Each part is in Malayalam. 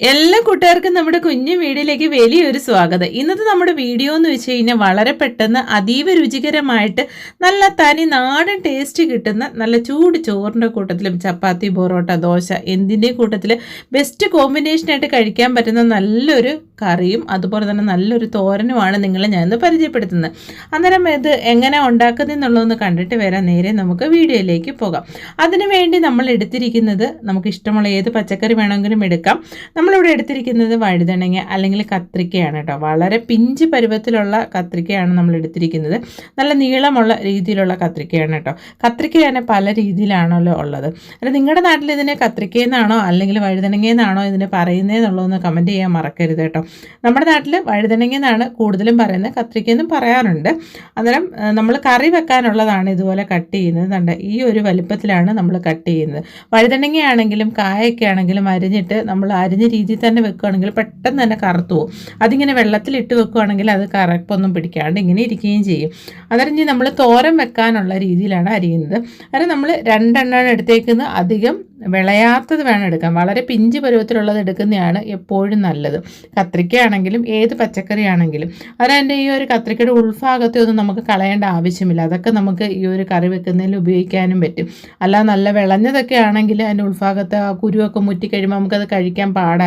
എല്ലാ കൂട്ടുകാർക്കും നമ്മുടെ കുഞ്ഞു വീഡിയോയിലേക്ക് വലിയൊരു സ്വാഗതം. ഇന്നത്തെ നമ്മുടെ വീഡിയോ എന്ന് വെച്ച് കഴിഞ്ഞാൽ വളരെ പെട്ടെന്ന് അതീവ രുചികരമായിട്ട് നല്ല തനി നാടൻ ടേസ്റ്റ് കിട്ടുന്ന നല്ല ചൂട് ചോറിന്റെ കൂട്ടത്തിലും ചപ്പാത്തി പൊറോട്ട ദോശ എന്തിന്റെയും കൂട്ടത്തിൽ ബെസ്റ്റ് കോമ്പിനേഷനായിട്ട് കഴിക്കാൻ പറ്റുന്ന നല്ലൊരു കറിയും അതുപോലെ തന്നെ നല്ലൊരു തോരനുമാണ് നിങ്ങളെ ഞാൻ ഇന്ന് പരിചയപ്പെടുത്തുന്നത്. അന്നേരം ഇത് എങ്ങനെ ഉണ്ടാക്കുന്നതെന്നുള്ളതൊന്ന് കണ്ടിട്ട് വരാൻ നേരെ നമുക്ക് വീഡിയോയിലേക്ക് പോകാം. അതിനുവേണ്ടി നമ്മൾ എടുത്തിരിക്കുന്നത് നമുക്ക് ഇഷ്ടമുള്ള ഏത് പച്ചക്കറി വേണമെങ്കിലും എടുക്കാം. നമ്മളിവിടെ എടുത്തിരിക്കുന്നത് വഴുതണങ്ങ അല്ലെങ്കിൽ കത്രിക്കയാണ് കേട്ടോ. വളരെ പിഞ്ച് പരുവത്തിലുള്ള കത്രിക്കയാണ് നമ്മൾ എടുത്തിരിക്കുന്നത് നല്ല നീളമുള്ള രീതിയിലുള്ള കത്രിക്കയാണ് കേട്ടോ. കത്രിക്കയാണ് പല രീതിയിലാണല്ലോ ഉള്ളത്. അല്ല നിങ്ങളുടെ നാട്ടിൽ ഇതിനെ കത്രിക്കയെന്നാണോ അല്ലെങ്കിൽ വഴുതണങ്ങയെന്നാണോ ഇതിന് പറയുന്നതെന്നുള്ളതൊന്ന് കമന്റ് ചെയ്യാൻ മറക്കരുത് കേട്ടോ. നമ്മുടെ നാട്ടിൽ വഴുതണങ്ങയെന്നാണ് കൂടുതലും പറയുന്നത്. കത്രിക്കയെന്നും പറയാറുണ്ട്. അന്നേരം നമ്മൾ കറി വെക്കാനുള്ളതാണ് ഇതുപോലെ കട്ട് ചെയ്യുന്നത്. കണ്ട ഈ ഒരു വലുപ്പത്തിലാണ് നമ്മൾ കട്ട് ചെയ്യുന്നത്. വഴുതണങ്ങയാണെങ്കിലും കായൊക്കെ ആണെങ്കിലും അരിഞ്ഞിട്ട് നമ്മൾ അരിഞ്ഞ രീതിയിൽ തന്നെ വെക്കുകയാണെങ്കിൽ പെട്ടെന്ന് തന്നെ കറുത്തു പോകും. അതിങ്ങനെ വെള്ളത്തിലിട്ട് വെക്കുകയാണെങ്കിൽ അത് കറപ്പൊന്നും പിടിക്കാണ്ട് ഇങ്ങനെ ഇരിക്കുകയും ചെയ്യും. അതറിഞ്ഞ് നമ്മൾ തോരൻ വെക്കാനുള്ള രീതിയിലാണ് അരിയുന്നത്. അതായത് നമ്മൾ രണ്ടെണ്ണമാണ് എടുത്തേക്കുന്നത്. അധികം വിളയാത്തത് വേണം എടുക്കാൻ. വളരെ പിഞ്ച് പരുവത്തിലുള്ളത് എടുക്കുന്നതാണ് എപ്പോഴും നല്ലത്. കത്രിക്കയാണെങ്കിലും ഏത് പച്ചക്കറിയാണെങ്കിലും. അതിന്റെ ഈ ഒരു കത്രിക്കയുടെ ഉൾഭാഗത്തെ ഒന്നും നമുക്ക് കളയേണ്ട ആവശ്യമില്ല. അതൊക്കെ നമുക്ക് ഈ ഒരു കറി വെക്കുന്നതിൽ ഉപയോഗിക്കാനും പറ്റും. അല്ല നല്ല വിളഞ്ഞതൊക്കെ ആണെങ്കിൽ അതിന്റെ ഉൾഭാഗത്ത് ആ കുരുവൊക്കെ മുറ്റി കഴിയുമ്പോൾ നമുക്കത് കഴിക്കാൻ പാടായിരിക്കും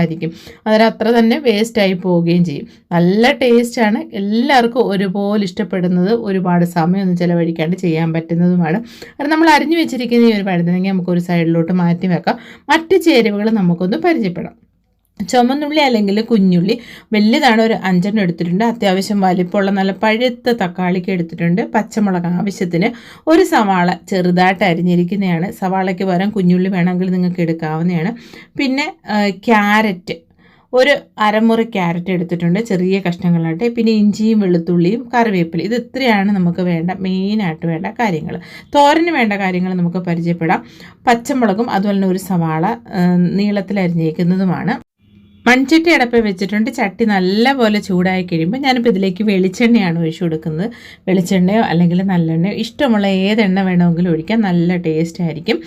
അതിന് അത്ര തന്നെ വേസ്റ്റായി പോവുകയും ചെയ്യും. നല്ല ടേസ്റ്റാണ് എല്ലാവർക്കും ഒരുപോലെ ഇഷ്ടപ്പെടുന്നത് ഒരുപാട് സമയമൊന്നും ചിലവഴിക്കാണ്ട് ചെയ്യാൻ പറ്റുന്നതുമാണ്. അത് നമ്മൾ അരിഞ്ഞു വെച്ചിരിക്കുന്ന ഈ ഒരു പഴുതനെങ്കിൽ നമുക്കൊരു സൈഡിലോട്ട് മാറ്റി വെക്കാം. മറ്റ് ചേരുവകൾ നമുക്കൊന്ന് പരിചയപ്പെടാം. ചുമന്നുള്ളി അല്ലെങ്കിൽ കുഞ്ഞുള്ളി വലുതാണ് ഒരു അഞ്ചെണ്ണം എടുത്തിട്ടുണ്ട്. അത്യാവശ്യം വലിപ്പമുള്ള നല്ല പഴുത്ത തക്കാളിക്ക് എടുത്തിട്ടുണ്ട്. പച്ചമുളക് ആവശ്യത്തിന് ഒരു സവാള ചെറുതായിട്ട് അരിഞ്ഞിരിക്കുന്നതാണ്. സവാളയ്ക്ക് പകരം കുഞ്ഞുള്ളി വേണമെങ്കിൽ നിങ്ങൾക്ക് എടുക്കാവുന്നതാണ്. പിന്നെ ക്യാരറ്റ്. ഒരു അരമുറി ക്യാരറ്റ് എടുത്തിട്ടുണ്ട്. ചെറിയ കഷ്ണങ്ങളായിട്ട് പിന്നെ ഇഞ്ചിയും വെളുത്തുള്ളിയും കറിവേപ്പില ഇത് ഇത്രയാണ് നമുക്ക് വേണ്ട മെയിനായിട്ട് വേണ്ട കാര്യങ്ങൾ. തോരന് വേണ്ട കാര്യങ്ങൾ നമുക്ക് പരിചയപ്പെടാം. പച്ചമുളകും അതുപോലെ തന്നെ ഒരു സവാള നീളത്തിൽ അരിഞ്ഞേക്കുന്നതുമാണ് മൺചട്ടി അടപ്പ് വെച്ചിട്ടുണ്ട്. ചട്ടി നല്ലപോലെ ചൂടായി കഴിയുമ്പോൾ ഞാനിപ്പോൾ ഇതിലേക്ക് വെളിച്ചെണ്ണയാണ് ഒഴിച്ചു കൊടുക്കുന്നത്. വെളിച്ചെണ്ണയോ അല്ലെങ്കിൽ നല്ലെണ്ണയോ ഇഷ്ടമുള്ള ഏതെണ്ണ വേണമെങ്കിലും ഒഴിക്കാം. നല്ല ടേസ്റ്റ് ആയിരിക്കും.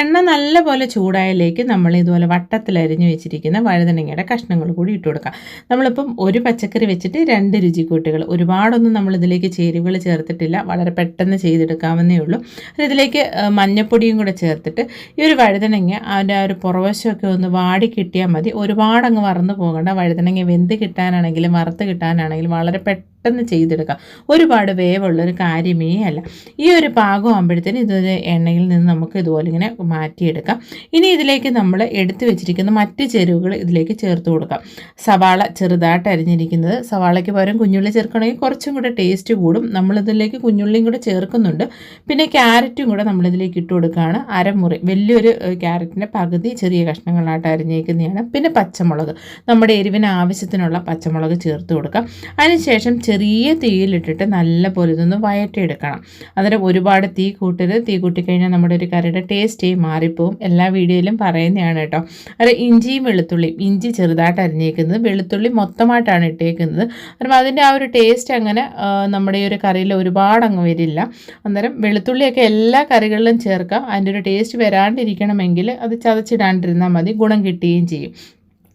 എണ്ണ നല്ലപോലെ ചൂടായതിലേക്ക് നമ്മൾ ഇതുപോലെ വട്ടത്തിൽ അരിഞ്ഞു വെച്ചിരിക്കുന്ന വഴുതനങ്ങയുടെ കഷ്ണങ്ങൾ കൂടി ഇട്ട് കൊടുക്കാം. നമ്മളിപ്പം ഒരു പച്ചക്കറി വെച്ചിട്ട് രണ്ട് രുചിക്കൂട്ടുകൾ. ഒരുപാടൊന്നും നമ്മൾ ഇതിലേക്ക് ചേരുവകൾ ചേർത്തിട്ടില്ല. വളരെ പെട്ടെന്ന് ചെയ്തെടുക്കാവുന്നേ ഉള്ളൂ. ഇതിലേക്ക് മഞ്ഞപ്പൊടിയും കൂടെ ചേർത്തിട്ട് ഈ ഒരു വഴുതനങ്ങ അതിന്റെ ആ ഒരു പുറവശമൊക്കെ ഒന്ന് വാടി കിട്ടിയാൽ മതി. ഒരുപാടങ്ങ് മറന്നു പോകേണ്ട വഴുതനങ്ങ വെന്ത് കിട്ടാനാണെങ്കിലും വറുത്ത് കിട്ടാനാണെങ്കിലും വളരെ പെട്ടെന്ന് പെട്ടെന്ന് ചെയ്തെടുക്കാം. ഒരുപാട് വേവുള്ളൊരു കാര്യമേ അല്ല. ഈ ഒരു പാകം ആകുമ്പോഴത്തേന് ഇതൊരു എണ്ണയിൽ നിന്ന് നമുക്ക് ഇതുപോലെ ഇങ്ങനെ മാറ്റിയെടുക്കാം. ഇനി ഇതിലേക്ക് നമ്മൾ എടുത്തു വെച്ചിരിക്കുന്ന മറ്റ് ചേരുവകൾ ഇതിലേക്ക് ചേർത്ത് കൊടുക്കാം. സവാള ചെറുതായിട്ട് അരിഞ്ഞിരിക്കുന്നത്. സവാളയ്ക്ക് പകരം കുഞ്ഞുള്ളി ചേർക്കണമെങ്കിൽ കുറച്ചും കൂടെ ടേസ്റ്റ് കൂടും. നമ്മളിതിലേക്ക് കുഞ്ഞുള്ളിയും കൂടെ ചേർക്കുന്നുണ്ട്. പിന്നെ ക്യാരറ്റും കൂടെ നമ്മളിതിലേക്ക് ഇട്ട് കൊടുക്കുകയാണ്. അരമുറി. വലിയൊരു ക്യാരറ്റിന്റെ പകുതി ചെറിയ കഷ്ണങ്ങളായിട്ട് അരിഞ്ഞേക്കുന്നതാണ്. പിന്നെ പച്ചമുളക്. നമ്മുടെ എരിവിന് ആവശ്യത്തിനുള്ള പച്ചമുളക് ചേർത്ത് കൊടുക്കാം. അതിനുശേഷം ചെറിയ തീയിലിട്ടിട്ട് നല്ല പോലെ ഇതൊന്ന് വയറ്റിയെടുക്കണം. അന്നേരം ഒരുപാട് തീ കൂട്ടരുത്. തീ കൂട്ടിക്കഴിഞ്ഞാൽ നമ്മുടെ ഒരു കറിയുടെ ടേസ്റ്റേ മാറിപ്പോവും. എല്ലാ വീഡിയോയിലും പറയുന്നതാണ് കേട്ടോ. അത് ഇഞ്ചിയും വെളുത്തുള്ളിയും ഇഞ്ചി ചെറുതായിട്ട് അരിഞ്ഞേക്കുന്നത് വെളുത്തുള്ളി മൊത്തമായിട്ടാണ് ഇട്ടേക്കുന്നത്. അപ്പം അതിന്റെ ആ ഒരു ടേസ്റ്റ് അങ്ങനെ നമ്മുടെ ഈ ഒരു കറിയിൽ ഒരുപാട് അങ്ങ് വരില്ല. അന്നേരം വെളുത്തുള്ളിയൊക്കെ എല്ലാ കറികളിലും ചേർക്കാം. അതിന്റെ ഒരു ടേസ്റ്റ് വരാണ്ടിരിക്കണമെങ്കിൽ അത് ചതച്ചിടാണ്ടിരുന്നാൽ മതി. ഗുണം കിട്ടുകയും ചെയ്യും.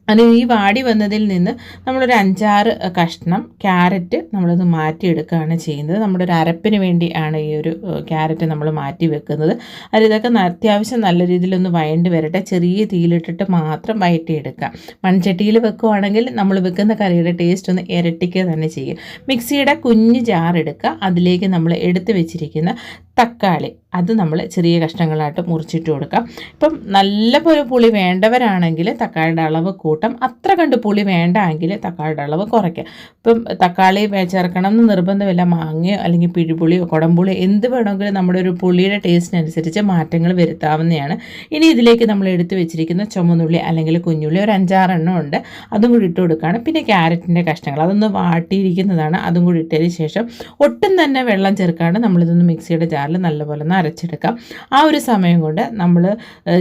അത് ഈ വാടി വന്നതിൽ നിന്ന് നമ്മളൊരു അഞ്ചാറ് കഷ്ണം ക്യാരറ്റ് നമ്മളത് മാറ്റിയെടുക്കുകയാണ് ചെയ്യുന്നത്. നമ്മുടെ ഒരു അരപ്പിന് വേണ്ടി ആണ് ഈ ഒരു ക്യാരറ്റ് നമ്മൾ മാറ്റി വെക്കുന്നത്. അത് ഇതൊക്കെ അത്യാവശ്യം നല്ല രീതിയിലൊന്ന് വയണ്ടി വരട്ടെ. ചെറിയ തീയിലിട്ടിട്ട് മാത്രം വയറ്റിയെടുക്കുക. മൺചട്ടിയിൽ വെക്കുവാണെങ്കിൽ നമ്മൾ വെക്കുന്ന കറിയുടെ ടേസ്റ്റ് ഒന്ന് ഇരട്ടിക്കുക തന്നെ ചെയ്യും. മിക്സിയുടെ കുഞ്ഞ് ജാർ എടുക്കുക. അതിലേക്ക് നമ്മൾ എടുത്തു വെച്ചിരിക്കുന്ന തക്കാളി. അത് നമ്മൾ ചെറിയ കഷ്ണങ്ങളായിട്ട് മുറിച്ചിട്ട് കൊടുക്കാം. ഇപ്പം നല്ല പോലെ പുളി വേണ്ടവരാണെങ്കിൽ തക്കാളിയുടെ അളവ് കൂട്ടാം. അത്ര കണ്ട് പുളി വേണ്ട എങ്കിൽ തക്കാളിയുടെ അളവ് കുറയ്ക്കാം. ഇപ്പം തക്കാളി ചേർക്കണം എന്ന് നിർബന്ധമില്ല. മാങ്ങയോ അല്ലെങ്കിൽ പിഴിപുളിയോ കുടംപുളിയോ എന്ത് വേണമെങ്കിലും നമ്മുടെ ഒരു പുളിയുടെ ടേസ്റ്റിനനുസരിച്ച് മാറ്റങ്ങൾ വരുത്താവുന്നതാണ്. ഇനി ഇതിലേക്ക് നമ്മൾ എടുത്തു വെച്ചിരിക്കുന്ന ചുമന്നുള്ളി അല്ലെങ്കിൽ കുഞ്ഞുള്ളി ഒരു അഞ്ചാറെണ്ണം ഉണ്ട്. അതും കൂടി ഇട്ട് കൊടുക്കുകയാണ്. പിന്നെ ക്യാരറ്റിന്റെ കഷ്ണങ്ങൾ. അതൊന്ന് വാട്ടിയിരിക്കുന്നതാണ്. അതും കൂടി ഇട്ടതിന് ശേഷം ഒട്ടും തന്നെ വെള്ളം ചേർക്കാണ്ട് നമ്മളിതൊന്ന് മിക്സിയുടെ ജാറിൽ നല്ലപോലെ ഒന്ന് അരച്ചെടുക്കാം. ആ ഒരു സമയം കൊണ്ട് നമ്മൾ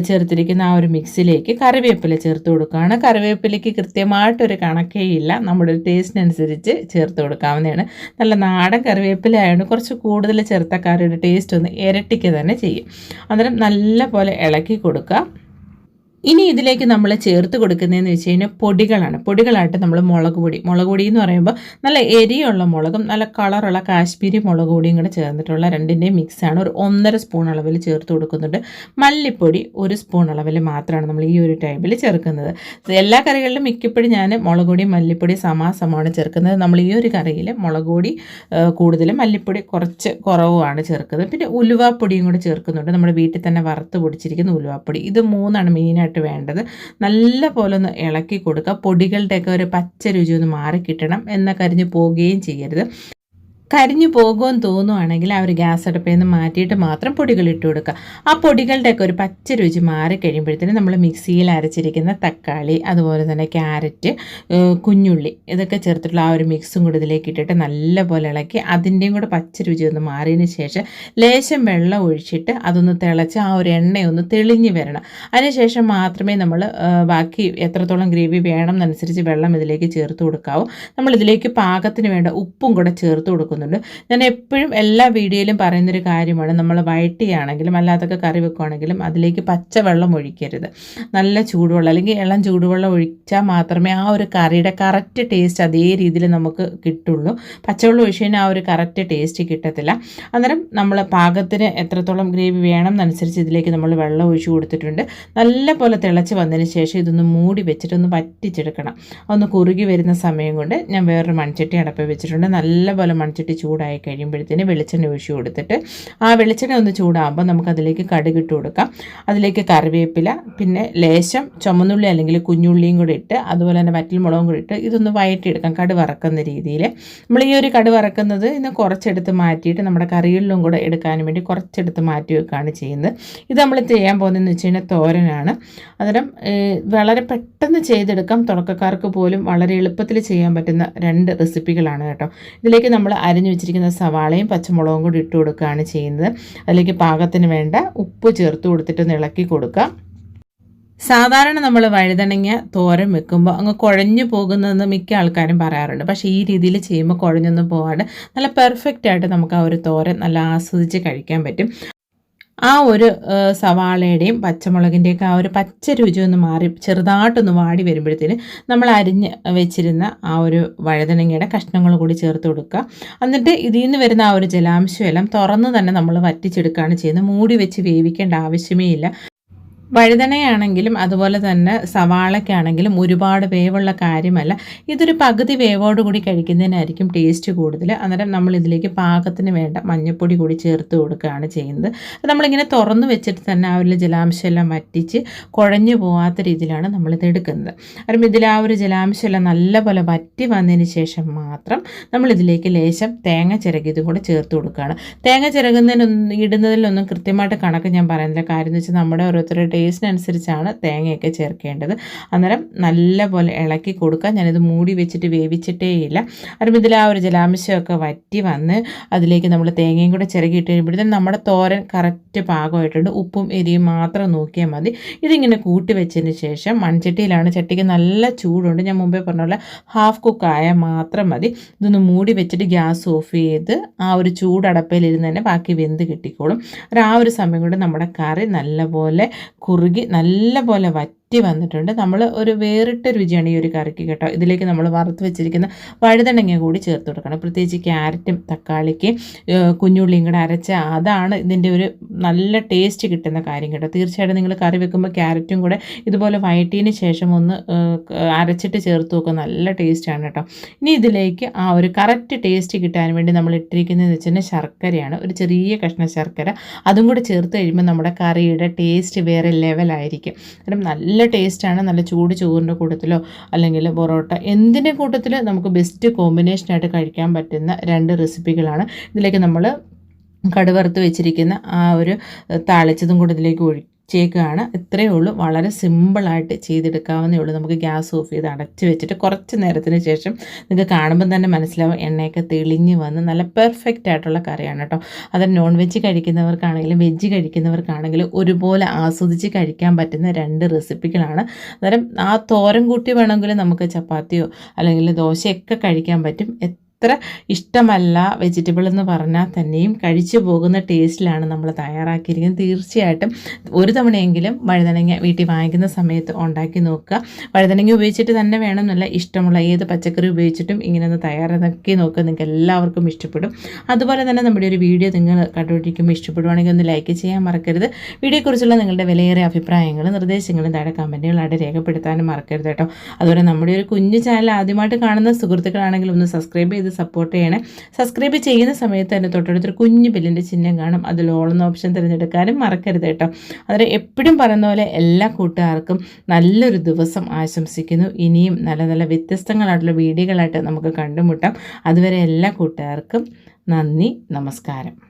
ചേർത്തിരിക്കുന്ന ആ ഒരു മിക്സിലേക്ക് കറിവേപ്പില ചേർത്ത് കൊടുക്കുകയാണ്. കറിവേപ്പിലയ്ക്ക് കൃത്യമായിട്ടൊരു കണക്കേ ഇല്ല. നമ്മുടെ ടേസ്റ്റിനനുസരിച്ച് ചേർത്ത് കൊടുക്കാവുന്നതാണ്. നല്ല നാടൻ കറിവേപ്പില ആയതുകൊണ്ട് കുറച്ച് കൂടുതൽ ചേർത്ത കറിയുടെ ടേസ്റ്റ് ഒന്ന് ഇരട്ടിക്ക് തന്നെ ചെയ്യും. അന്നേരം നല്ല പോലെ ഇളക്കി കൊടുക്കുക. ഇനി ഇതിലേക്ക് നമ്മൾ ചേർത്ത് കൊടുക്കുന്നതെന്ന് വെച്ച് കഴിഞ്ഞാൽ പൊടികളാണ്. പൊടികളായിട്ട് നമ്മൾ മുളക് പൊടി. മുളക് പൊടി എന്ന് പറയുമ്പോൾ നല്ല എരിയുള്ള മുളകും നല്ല കളറുള്ള കാശ്മീരി മുളക് പൊടിയും കൂടെ ചേർന്നിട്ടുള്ള രണ്ടിന്റെയും മിക്സാണ് ഒരു ഒന്നര സ്പൂൺ അളവിൽ ചേർത്ത് കൊടുക്കുന്നുണ്ട്. മല്ലിപ്പൊടി ഒരു സ്പൂൺ അളവിൽ മാത്രമാണ് നമ്മൾ ഈ ഒരു ടൈമിൽ ചേർക്കുന്നത്. എല്ലാ കറികളിലും മിക്കപ്പോഴും ഞാൻ മുളക് പൊടി മല്ലിപ്പൊടി സമാസമാണ് ചേർക്കുന്നത്. നമ്മൾ ഈ ഒരു കറിയിൽ മുളക് പൊടി കൂടുതലും മല്ലിപ്പൊടി കുറച്ച് കുറവുമാണ് ചേർക്കുന്നത്. പിന്നെ ഉലുവാപ്പൊടിയും കൂടെ ചേർക്കുന്നുണ്ട്. നമ്മുടെ വീട്ടിൽ തന്നെ വറുത്ത് പൊടിച്ചിരിക്കുന്ന ഉലുവാപ്പൊടി. ഇത് മൂന്നാണ് മെയിനായിട്ട് ആയിട്ട് വേണ്ടത്. നല്ല പോലെ ഒന്ന് ഇളക്കി കൊടുക്കുക. പൊടികളുടെയൊക്കെ ഒരു പച്ച രുചി ഒന്ന് മാറിക്കിട്ടണം എന്ന കരിഞ്ഞ് പോവുകയും ചെയ്യരുത്. കരിഞ്ഞു പോകുമെന്ന് തോന്നുവാണെങ്കിൽ ആ ഒരു ഗ്യാസ് അടുപ്പിൽ നിന്ന് മാറ്റിയിട്ട് മാത്രം പൊടികൾ ഇട്ട് കൊടുക്കുക. ആ പൊടികളുടെയൊക്കെ ഒരു പച്ച രുചി മാറി നമ്മൾ മിക്സിയിൽ അരച്ചിരിക്കുന്ന തക്കാളി അതുപോലെ തന്നെ ക്യാരറ്റ് കുഞ്ഞുള്ളി ഇതൊക്കെ ചേർത്തിട്ടുള്ള ആ ഒരു മിക്സും കൂടി ഇതിലേക്ക് ഇട്ടിട്ട് നല്ലപോലെ ഇളക്കി അതിന്റെയും കൂടെ പച്ച രുചി ഒന്ന് മാറിയതിന് ശേഷം ലേശം വെള്ളം ഒഴിച്ചിട്ട് അതൊന്ന് തിളച്ച് ആ ഒരു എണ്ണയൊന്ന് തെളിഞ്ഞ് വരണം. അതിനുശേഷം മാത്രമേ നമ്മൾ ബാക്കി എത്രത്തോളം ഗ്രേവി വേണം എന്നനുസരിച്ച് വെള്ളം ഇതിലേക്ക് ചേർത്ത് കൊടുക്കാവൂ. നമ്മൾ ഇതിലേക്ക് പാകത്തിന് വേണ്ട ഉപ്പും കൂടെ ചേർത്ത് കൊടുക്കും. കൊടുക്കുന്നുണ്ട് ഞാൻ എപ്പോഴും എല്ലാ വീഡിയോയിലും പറയുന്നൊരു കാര്യമാണ്. നമ്മൾ വയറ്റിയാണെങ്കിലും അല്ലാത്തൊക്കെ കറി വെക്കുകയാണെങ്കിലും അതിലേക്ക് പച്ചവെള്ളം ഒഴിക്കരുത്. നല്ല ചൂടുവെള്ളം അല്ലെങ്കിൽ ഇളം ചൂടുവെള്ളം ഒഴിച്ചാൽ മാത്രമേ ആ ഒരു കറിയുടെ കറക്റ്റ് ടേസ്റ്റ് അതേ രീതിയിൽ നമുക്ക് കിട്ടുള്ളൂ. പച്ചവെള്ളം ഒഴിച്ചു കഴിഞ്ഞാൽ ആ ഒരു കറക്റ്റ് ടേസ്റ്റ് കിട്ടത്തില്ല. അന്നേരം നമ്മൾ പാകത്തിന് എത്രത്തോളം ഗ്രേവി വേണം എന്നനുസരിച്ച് ഇതിലേക്ക് നമ്മൾ വെള്ളം ഒഴിച്ചു കൊടുത്തിട്ടുണ്ട്. നല്ല പോലെ തിളച്ച് വന്നതിന് ശേഷം ഇതൊന്ന് മൂടി വെച്ചിട്ടൊന്ന് വറ്റിച്ചെടുക്കണം. ഒന്ന് കുറുകി വരുന്ന സമയം കൊണ്ട് ഞാൻ വേറൊരു മൺചട്ടി അടപ്പ് വെച്ചിട്ടുണ്ട്. നല്ല പോലെ മൺചട്ടി ചട്ടി ചൂടായി കഴിയുമ്പോഴത്തേന് വെളിച്ചെണ്ണ ഒഴിച്ചു കൊടുത്തിട്ട് ആ വെളിച്ചെണ്ണ ഒന്ന് ചൂടാകുമ്പോൾ നമുക്കതിലേക്ക് കടുകിട്ട് കൊടുക്കാം. അതിലേക്ക് കറിവേപ്പില പിന്നെ ലേശം ചുമന്നുള്ളി അല്ലെങ്കിൽ കുഞ്ഞുള്ളിയും കൂടി ഇട്ട് അതുപോലെ തന്നെ വറ്റൽ മുളകും കൂടി ഇട്ട് ഇതൊന്ന് വയറ്റിയെടുക്കാം കടു വറക്കുന്ന രീതിയിൽ. നമ്മൾ ഈ ഒരു കടു വറക്കുന്നത് ഇന്ന് കുറച്ചെടുത്ത് മാറ്റിയിട്ട് നമ്മുടെ കറികളിലും കൂടെ എടുക്കാനും വേണ്ടി കുറച്ചെടുത്ത് മാറ്റി വെക്കുകയാണ് ചെയ്യുന്നത്. ഇത് നമ്മൾ ചെയ്യാൻ പോകുന്നതെന്ന് വെച്ച് കഴിഞ്ഞാൽ തോരനാണ്. അന്നേരം വളരെ പെട്ടെന്ന് ചെയ്തെടുക്കാം. തുടക്കക്കാർക്ക് പോലും വളരെ എളുപ്പത്തിൽ ചെയ്യാൻ പറ്റുന്ന രണ്ട് റെസിപ്പികളാണ് കേട്ടോ. ഇതിലേക്ക് നമ്മൾ അരിഞ്ഞു വെച്ചിരിക്കുന്ന സവാളയും പച്ചമുളകും കൂടി ഇട്ട് കൊടുക്കുകയാണ് ചെയ്യുന്നത്. അതിലേക്ക് പാകത്തിന് വേണ്ട ഉപ്പ് ചേർത്ത് കൊടുത്തിട്ട് ഇളക്കി കൊടുക്കാം സാധാരണ നമ്മൾ വഴുതണങ്ങ തോരൻ വെക്കുമ്പോൾ അങ്ങ് കുഴഞ്ഞു പോകുന്നതെന്ന് മിക്ക ആൾക്കാരും പറയാറുണ്ട്. പക്ഷേ ഈ രീതിയിൽ ചെയ്യുമ്പോൾ കുഴഞ്ഞൊന്നും പോകാണ്ട് നല്ല പെർഫെക്റ്റ് ആയിട്ട് നമുക്ക് ആ ഒരു തോരൻ നല്ല ആസ്വദിച്ച് കഴിക്കാൻ പറ്റും. ആ ഒരു സവാളയുടെയും പച്ചമുളകിന്റെയൊക്കെ ആ ഒരു പച്ച രുചി ഒന്ന് മാറി ചെറുതായിട്ടൊന്ന് വാടി വരുമ്പോഴത്തേന് നമ്മൾ അരിഞ്ഞ് വെച്ചിരുന്ന ആ ഒരു വഴുതനങ്ങയുടെ കഷ്ണങ്ങൾ കൂടി ചേർത്ത് കൊടുക്കുക. എന്നിട്ട് ഇതിൽ നിന്ന് വരുന്ന ആ ഒരു ജലാംശം എല്ലാം തുറന്ന് തന്നെ നമ്മൾ വറ്റിച്ചെടുക്കുകയാണ് ചെയ്യുന്നത്. മൂടി വെച്ച് വേവിക്കേണ്ട ആവശ്യമേ ഇല്ല. വഴുതനയാണെങ്കിലും അതുപോലെ തന്നെ സവാളയ്ക്കാണെങ്കിലും ഒരുപാട് വേവുള്ള കാര്യമല്ല. ഇതൊരു പകുതി വേവോടുകൂടി കഴിക്കുന്നതിനായിരിക്കും ടേസ്റ്റ് കൂടുതൽ. അന്നേരം നമ്മൾ ഇതിലേക്ക് പാകത്തിന് വേണ്ട മഞ്ഞൾപ്പൊടി കൂടി ചേർത്ത് കൊടുക്കുകയാണ് ചെയ്യുന്നത്. നമ്മളിങ്ങനെ തുറന്ന് വെച്ചിട്ട് തന്നെ ആ ഒരു ജലാംശമെല്ലാം വറ്റിച്ച് കുഴഞ്ഞു പോകാത്ത രീതിയിലാണ് നമ്മളിത് എടുക്കുന്നത്. കാരണം ഇതിൽ ആ ഒരു ജലാംശമെല്ലാം നല്ലപോലെ വറ്റി വന്നതിന് ശേഷം മാത്രം നമ്മളിതിലേക്ക് ലേശം തേങ്ങ ചിരകിയത് കൂടെ ചേർത്ത് കൊടുക്കുകയാണ്. തേങ്ങ ചിരകുന്നതിനൊന്നും ഇടുന്നതിലൊന്നും കൃത്യമായിട്ട് കണക്ക് ഞാൻ പറയുന്നില്ല. കാര്യം എന്ന് വെച്ചാൽ നമ്മുടെ ഓരോരുത്തരുടെ ടേസ്റ്റിനനുസരിച്ചാണ് തേങ്ങയൊക്കെ ചേർക്കേണ്ടത്. അന്നേരം നല്ലപോലെ ഇളക്കി കൊടുക്കുക ഞാനിത് മൂടി വെച്ചിട്ട് വേവിച്ചിട്ടേ ഇല്ല അതും ഇതിൽ ആ ഒരു ജലാംശമൊക്കെ വറ്റി വന്ന് അതിലേക്ക് നമ്മൾ തേങ്ങയും കൂടെ ചിരകിയിട്ട് കഴിയുമ്പോഴത്തേക്കും നമ്മുടെ തോരൻ കറക്റ്റ് പാകമായിട്ടുണ്ട്. ഉപ്പും എരിയും മാത്രം നോക്കിയാൽ മതി. ഇതിങ്ങനെ കൂട്ടി വെച്ചതിന് ശേഷം മൺചട്ടിയിലാണ്. ചട്ടിക്ക് നല്ല ചൂടുണ്ട്. ഞാൻ മുമ്പേ പറഞ്ഞ പോലെ ഹാഫ് കുക്കായാൽ മാത്രം മതി. ഇതൊന്ന് മൂടി വെച്ചിട്ട് ഗ്യാസ് ഓഫ് ചെയ്ത് ആ ഒരു ചൂടടപ്പയിലിരുന്ന് തന്നെ ബാക്കി വെന്ത് കിട്ടിക്കോളും. ആ ഒരു സമയം കൊണ്ട് നമ്മുടെ കറി നല്ലപോലെ കുറുകി നല്ല പോലെ വറ്റി വന്നിട്ടുണ്ട്. നമ്മൾ ഒരു വേറിട്ട രുചിയാണ് ഈ ഒരു കറിക്ക് കേട്ടോ. ഇതിലേക്ക് നമ്മൾ വറുത്ത് വെച്ചിരിക്കുന്ന വഴുതണങ്ങ കൂടി ചേർത്ത് കൊടുക്കണം. പ്രത്യേകിച്ച് ക്യാരറ്റും തക്കാളിക്ക് കുഞ്ഞുള്ളിയും കൂടെ അരച്ച അതാണ് ഇതിന്റെ ഒരു നല്ല ടേസ്റ്റ് കിട്ടുന്ന കാര്യം കേട്ടോ. തീർച്ചയായിട്ടും നിങ്ങൾ കറി വെക്കുമ്പോൾ ക്യാരറ്റും കൂടെ ഇതുപോലെ വയറ്റിയതിന് ശേഷം ഒന്ന് അരച്ചിട്ട് ചേർത്ത് നോക്കുക നല്ല ടേസ്റ്റാണ് കേട്ടോ. ഇനി ഇതിലേക്ക് ആ ഒരു കറക്റ്റ് ടേസ്റ്റ് കിട്ടാൻ വേണ്ടി നമ്മൾ ഇട്ടിരിക്കുന്നതെന്ന് വെച്ചാൽ ശർക്കരയാണ്. ഒരു ചെറിയ കഷ്ണ ശർക്കര. അതും കൂടെ ചേർത്ത് കഴിയുമ്പോൾ നമ്മുടെ കറിയുടെ ടേസ്റ്റ് വേറെ ലെവലായിരിക്കും കാരണം നല്ല ടേസ്റ്റാണ് നല്ല ചൂട് ചോറിന്റെ കൂട്ടത്തിലോ അല്ലെങ്കിൽ പൊറോട്ട. എന്തിന്റെ കൂട്ടത്തിൽ നമുക്ക് ബെസ്റ്റ് കോമ്പിനേഷനായിട്ട് കഴിക്കാൻ പറ്റുന്ന രണ്ട് റെസിപ്പികളാണ് ഇതിലേക്ക് നമ്മൾ കടുവറുത്ത് വെച്ചിരിക്കുന്ന ആ ഒരു താളിച്ചതും കൂടെ ഇതിലേക്ക് ഒഴിക്കും ചേക്കാണ് ഇത്രയേ ഉള്ളൂ. വളരെ സിമ്പിളായിട്ട് ചെയ്തെടുക്കാവുന്നേ ഉള്ളൂ. നമുക്ക് ഗ്യാസ് ഓഫ് ചെയ്ത് അടച്ച് വെച്ചിട്ട് കുറച്ച് നേരത്തിന് ശേഷം നിങ്ങൾക്ക് കാണുമ്പോൾ തന്നെ മനസ്സിലാവും എണ്ണയൊക്കെ തെളിഞ്ഞ് വന്ന് നല്ല പെർഫെക്റ്റ് ആയിട്ടുള്ള കറിയാണ് കേട്ടോ. അത് നോൺ വെജ് കഴിക്കുന്നവർക്കാണെങ്കിലും വെജ് കഴിക്കുന്നവർക്കാണെങ്കിലും ഒരുപോലെ ആസ്വദിച്ച് കഴിക്കാൻ പറ്റുന്ന രണ്ട് റെസിപ്പികളാണ് അന്നേരം ആ തോരൻ കൂട്ടി വേണമെങ്കിൽ നമുക്ക് ചപ്പാത്തിയോ അല്ലെങ്കിൽ ദോശയൊക്കെ കഴിക്കാൻ പറ്റും. ഇഷ്ടമല്ല വെജിറ്റബിൾ എന്ന് പറഞ്ഞാൽ തന്നെയും കഴിച്ചു പോകുന്ന ടേസ്റ്റിലാണ് നമ്മൾ തയ്യാറാക്കിയിരിക്കുന്നത്. തീർച്ചയായിട്ടും ഒരു തവണയെങ്കിലും വഴുതനങ്ങ വീട്ടിൽ വാങ്ങിക്കുന്ന സമയത്ത് ഉണ്ടാക്കി നോക്കുക. വഴുതനങ്ങ ഉപയോഗിച്ചിട്ട് തന്നെ വേണമെന്നല്ല ഇഷ്ടമുള്ള ഏത് പച്ചക്കറി ഉപയോഗിച്ചിട്ടും ഇങ്ങനെ ഒന്ന് തയ്യാറാക്കി നോക്കുക. നിങ്ങൾക്ക് എല്ലാവർക്കും ഇഷ്ടപ്പെടും. അതുപോലെ തന്നെ നമ്മുടെ ഒരു വീഡിയോ നിങ്ങൾ കണ്ടുപിടിക്കുമ്പോൾ ഇഷ്ടപ്പെടുവാണെങ്കിൽ ഒന്ന് ലൈക്ക് ചെയ്യാൻ മറക്കരുത്. വീഡിയോയെക്കുറിച്ചുള്ള നിങ്ങളുടെ വിലയേറിയ അഭിപ്രായങ്ങളും നിർദ്ദേശങ്ങളും താഴെ കമന്റുകളായിട്ട് രേഖപ്പെടുത്താനും മറക്കരുത് കേട്ടോ. അതുപോലെ നമ്മുടെ ഒരു കുഞ്ഞു ചാനൽ ആദ്യമായിട്ട് കാണുന്ന സുഹൃത്തുക്കളാണെങ്കിൽ ഒന്ന് സബ്സ്ക്രൈബ് ചെയ്ത് സപ്പോർട്ട് ചെയ്യണേ. സബ്സ്ക്രൈബ് ചെയ്യുന്ന സമയത്ത് തന്നെ തൊട്ടടുത്തൊരു കുഞ്ഞു ബില്ലിന്റെ ചിഹ്നം കാണും. അതിൽ ഓളുന്ന ഓപ്ഷൻ തിരഞ്ഞെടുക്കാനും മറക്കരുത് കേട്ടോ. അതിൽ എപ്പോഴും പറയുന്ന പോലെ എല്ലാ കൂട്ടുകാർക്കും നല്ലൊരു ദിവസം ആശംസിക്കുന്നു. ഇനിയും നല്ല നല്ല വ്യത്യസ്തങ്ങളായിട്ടുള്ള വീഡിയോകളായിട്ട് നമുക്ക് കണ്ടുമുട്ടാം. അതുവരെ എല്ലാ കൂട്ടുകാർക്കും നന്ദി നമസ്കാരം.